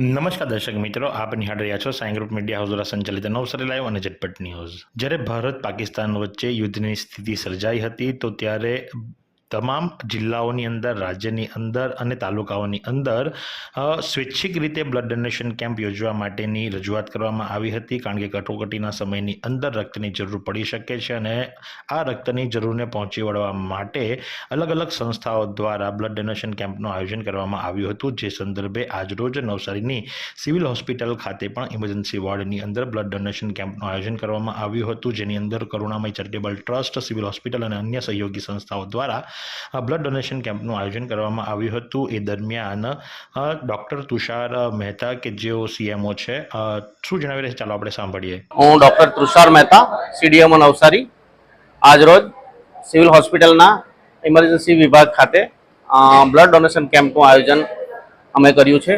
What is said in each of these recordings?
નમસ્કાર દર્શક મિત્રો, આપ નિહાળ રહ્યા છો સાઈ ગ્રુપ મીડિયા હાઉસ દ્વારા સંચાલિત નવસરી લાઈવ અને ઝટપટ ન્યૂઝ. જ્યારે ભારત પાકિસ્તાન વચ્ચે યુદ્ધની સ્થિતિ સર્જાઈ હતી, તો ત્યારે તમામ જિલ્લાઓની અંદર, રાજ્યની અંદર અને તાલુકાઓની અંદર સ્વૈચ્છિક રીતે બ્લડ ડોનેશન કેમ્પ યોજવા માટેની રજૂઆત કરવામાં આવી હતી, કારણ કે કટોકટીના સમયની અંદર રક્તની જરૂર પડી શકે છે અને આ રક્તની જરૂરને પહોંચી વળવા માટે અલગ અલગ સંસ્થાઓ દ્વારા બ્લડ ડોનેશન કેમ્પનું આયોજન કરવામાં આવ્યું હતું. જે સંદર્ભે આજરોજ નવસારીની સિવિલ હોસ્પિટલ ખાતે પણ ઇમરજન્સી વોર્ડની અંદર બ્લડ ડોનેશન કેમ્પનું આયોજન કરવામાં આવ્યું હતું. જેની અંદર Karunamay charitable trust civil hospital અને અન્ય સહયોગી સંસ્થાઓ દ્વારા આ બ્લડ ડોનેશન કેમ્પનું આયોજન કરવામાં આવ્યું હતું. એ દરમિયાન ડૉક્ટર તુષાર મહેતા કે જેઓ સીએમઓ છે શું જણાવી રહ્યા છે? ચાલો આપણે સાંભળીએ. હું ડૉક્ટર તુષાર મહેતા સીડીએમઓ નવસારી. આજરોજ સિવિલ હોસ્પિટલના ઇમરજન્સી વિભાગ ખાતે બ્લડ ડોનેશન કેમ્પનું આયોજન અમે કર્યું છે.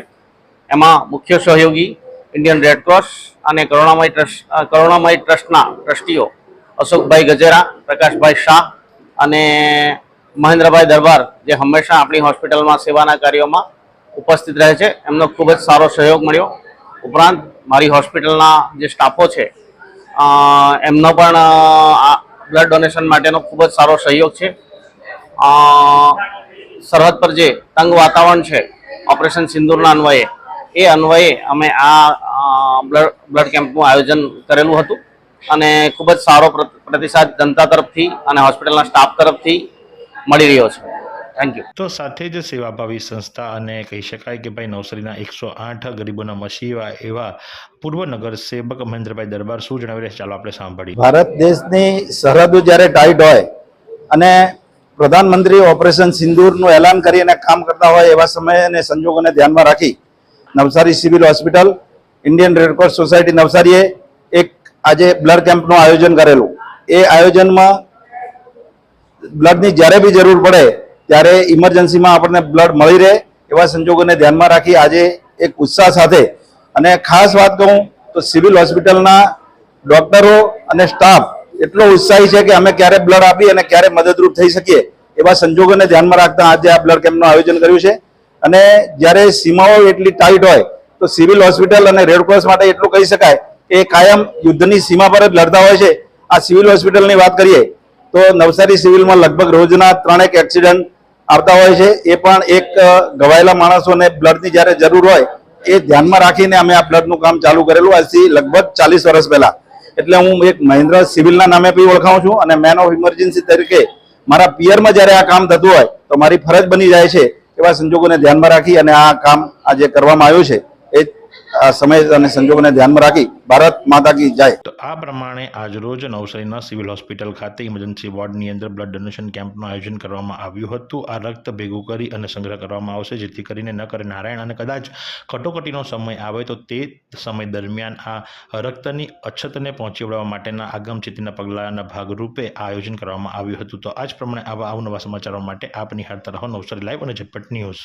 એમાં મુખ્ય સહયોગી ઇન્ડિયન રેડક્રોસ અને કરુણામય ટ્રસ્ટ કરુણામય ટ્રસ્ટના ટ્રસ્ટીઓ અશોકભાઈ ગજેરા, પ્રકાશભાઈ શાહ અને મહેન્દ્રભાઈ દરબાર જે હંમેશા આપણી હોસ્પિટલમાં સેવાના કાર્યોમાં ઉપસ્થિત રહે છે. એમનો ખૂબ જ સારો સહયોગ મળ્યો. ઉપરાંત મારી હોસ્પિટલના જે સ્ટાફો છે એમનો પણ બ્લડ ડોનેશન માટેનો ખૂબ જ સારો સહયોગ છે. સરહદ પર જે તંગ વાતાવરણ છે, ઓપરેશન સિંદૂરના અન્વયે, એ અન્વયે અમે આ બ્લડ બ્લડ કેમ્પનું આયોજન કરેલું હતું. અને ખૂબ જ સારો પ્ર- પ્રતિસાદ જનતા તરફથી અને હોસ્પિટલના સ્ટાફ તરફથી મળી રહ્યો છે. થેન્ક યુ તો સાથે જ સેવાભાવી સંસ્થા અને કહી શકાય કે ભાઈ નવસારીના એકસો આઠ ગરીબોના મસીવા એવા પૂર્વ નગર સેવક મહેન્દ્રભાઈ દરબાર શું જણાવી રહ્યા છે? ચાલો આપણે સાંભળીએ. ભારત દેશની સરહદો જ્યારે ટાઈટ હોય અને પ્રધાનમંત્રી ઓપરેશન સિંદૂરનું એલાન કરી અને કામ કરતા હોય એવા સમય અને સંજોગોને ધ્યાનમાં રાખી Navsari civil hospital Indian red cross society નવસારીએ એક આજે બ્લડ કેમ્પનું આયોજન કરેલું. એ આયોજનમાં બ્લડની જ્યારે બી જરૂર પડે, ત્યારે ઇમરજન્સીમાં આપણને બ્લડ મળી રહે એવા સંજોગોને ધ્યાનમાં રાખી આજે એક ઉત્સાહ સાથે. અને ખાસ વાત કહું તો સિવિલ હોસ્પિટલના ડોક્ટરો અને સ્ટાફ એટલો ઉત્સાહી છે કે અમે ક્યારે બ્લડ આપી અને ક્યારે મદદરૂપ થઈ શકીએ એવા સંજોગોને ધ્યાનમાં રાખતા આજે આ બ્લડ કેમ્પનું આયોજન કર્યું છે. અને જ્યારે સીમાઓ એટલી ટાઈટ હોય, તો સિવિલ હોસ્પિટલ અને રેડક્રોસ માટે એટલું કહી શકાય કે એ કાયમ યુદ્ધની સીમા પર જ લડતા હોય છે. આ સિવિલ હોસ્પિટલની વાત કરીએ તો નવસારી સિવિલમાં લગભગ રોજના ત્રણેક એક્સિડન્ટ આવતા હોય છે. એ પણ એક ઘવાયેલા માણસોને બ્લડની જ્યારે જરૂર હોય, એ ધ્યાનમાં રાખીને અમે આ બ્લડનું કામ ચાલુ કરેલું. આજથી લગભગ ચાલીસ વર્ષ પહેલા. એટલે હું એક મહિન્દ્ર સિવિલના નામે બી ઓળખાઉં છું અને મેન ઓફ ઇમરજન્સી તરીકે મારા પિયરમાં જ્યારે આ કામ થતું હોય, તો મારી ફરજ બની જાય છે એવા સંજોગોને ધ્યાનમાં રાખી અને આ કામ આજે કરવામાં આવ્યું છે. આ સમય અને સંજોગોને ધ્યાનમાં રાખી ભારત માતા કી જય. તો આ પ્રમાણે આજરોજ નવસારીના સિવિલ હોસ્પિટલ ખાતે ઇમરજન્સી વોર્ડની અંદર બ્લડ ડોનેશન કેમ્પનું આયોજન કરવામાં આવ્યું હતું. આ રક્ત ભેગું કરી અને સંગ્રહ કરવામાં આવશે, જેથી કરીને ન કરે નારાયણ અને કદાચ કટોકટીનો સમય આવે તો તે સમય દરમિયાન આ રક્તની અછતને પહોંચી વળવા માટેના આગમચેતીના પગલાંના ભાગરૂપે આયોજન કરવામાં આવ્યું હતું. તો આ જ પ્રમાણે આવા અવનવા સમાચારો માટે આપ નિહાળતા રહો નવસારી લાઈવ અને ઝટપટ ન્યૂઝ.